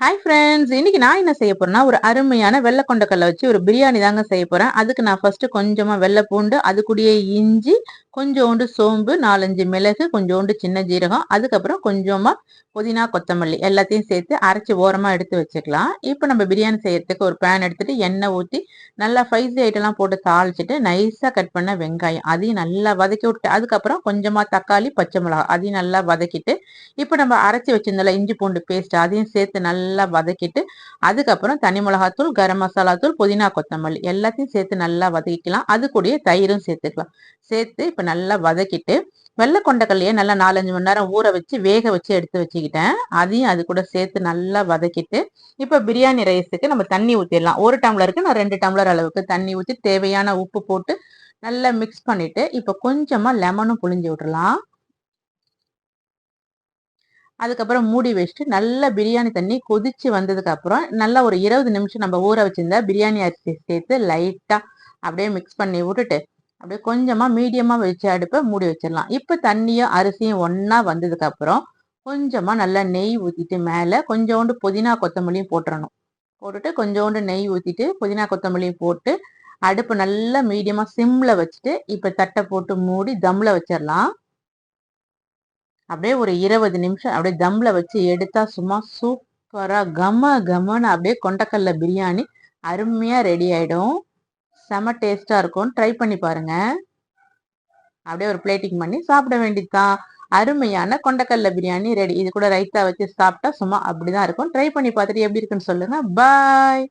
Hi friends இன்னைக்கு நான் என்ன செய்ய போறேன்னா ஒரு அருமையான வெள்ளை கொண்டக்கல்ல வச்சு ஒரு பிரியாணி தாங்க செய்ய போறேன். அதுக்கு நான் ஃபர்ஸ்ட் கொஞ்சமா வெள்ளை பூண்டு அது கூடயே இஞ்சி கொஞ்சோண்டு சோம்பு நாலஞ்சு மிளகு கொஞ்சோண்டு சின்ன ஜீரகம் அதுக்கப்புறம் கொஞ்சமாக புதினா கொத்தமல்லி எல்லாத்தையும் சேர்த்து அரைச்சி ஓரமாக எடுத்து வச்சுக்கலாம். இப்போ நம்ம பிரியாணி செய்யறதுக்கு ஒரு பேன் எடுத்துட்டு எண்ணெய் ஊற்றி நல்லா ஃபைஸி ஐட்டம்லாம் போட்டு தாளிச்சிட்டு நைஸாக கட் பண்ண வெங்காயம். அதையும் நல்லா வதக்கி விட்டு அதுக்கப்புறம் கொஞ்சமாக தக்காளி பச்சை மிளகா அதையும் நல்லா வதக்கிட்டு இப்போ நம்ம அரைச்சி வச்சிருந்தல இஞ்சி பூண்டு பேஸ்ட் அதையும் சேர்த்து நல்லா வதக்கிட்டு அதுக்கப்புறம் தனி மிளகாத்தூள் கரம் மசாலா தூள் புதினா கொத்தமல்லி எல்லாத்தையும் சேர்த்து நல்லா வதக்கிக்கலாம். அது கூடயே தயிரும் சேர்த்துக்கலாம். சேர்த்து இப்போ நல்லா வதக்கிட்டு வெள்ளை கொண்டக்கல்லையே நல்லா நாலஞ்சு மணி நேரம் ஊற வச்சு வேக வச்சு எடுத்து வச்சுக்கிட்டேன். அதையும் அது கூட சேர்த்து நல்லா வதக்கிட்டு இப்போ பிரியாணி ரைஸுக்கு நம்ம தண்ணி ஊற்றிடலாம் ஒரு டம்ளருக்கு நான் ரெண்டு டம்ளர் அளவுக்கு தண்ணி ஊற்றி தேவையான உப்பு போட்டு நல்லா மிக்ஸ் பண்ணிட்டு இப்போ கொஞ்சமாக லெமனும் புளிஞ்சு விட்றலாம் அதுக்கப்புறம் மூடி வச்சுட்டு நல்லா பிரியாணி தண்ணி கொதிச்சு வந்ததுக்கு அப்புறம் நல்லா ஒரு இருபது நிமிஷம் நம்ம ஊற வச்சிருந்தா பிரியாணி அரிசி சேர்த்து லைட்டாக அப்படியே மிக்ஸ் பண்ணி விட்டுட்டு அப்படியே கொஞ்சமாக மீடியமாக வச்சு அடுப்பை மூடி வச்சிடலாம். இப்போ தண்ணியும் அரிசியும் ஒன்றா வந்ததுக்கப்புறம் கொஞ்சமாக நல்லா நெய் ஊற்றிட்டு மேலே கொஞ்சோண்டு புதினா கொத்தமல்லியும் போட்டுறணும். போட்டுட்டு கொஞ்சோண்டு நெய் ஊற்றிட்டு புதினா கொத்தமல்லியும் போட்டு அடுப்பு நல்லா மீடியமாக சிம்மில் வச்சுட்டு இப்போ தட்டை போட்டு மூடி தம்ல வச்சிடலாம். அப்படியே ஒரு இருபது நிமிஷம் அப்படியே தம்மில் வச்சு எடுத்தால் சும்மா சூப்பராக கம கமன்னு அப்படியே கொண்டக்கல்ல பிரியாணி அருமையாக ரெடி ஆகிடும் செம டேஸ்ட்டாக இருக்கும். ட்ரை பண்ணி பாருங்க. அப்படியே ஒரு பிளேட்டிங் பண்ணி சாப்பிட வேண்டியதுதான். அருமையான கொண்டக்கல்ல பிரியாணி ரெடி இது கூட ரைத்தா வச்சு சாப்பிட்டா சும்மா அப்படிதான் இருக்கும். ட்ரை பண்ணி பார்த்துட்டு எப்படி இருக்குன்னு சொல்லுங்க. பாய்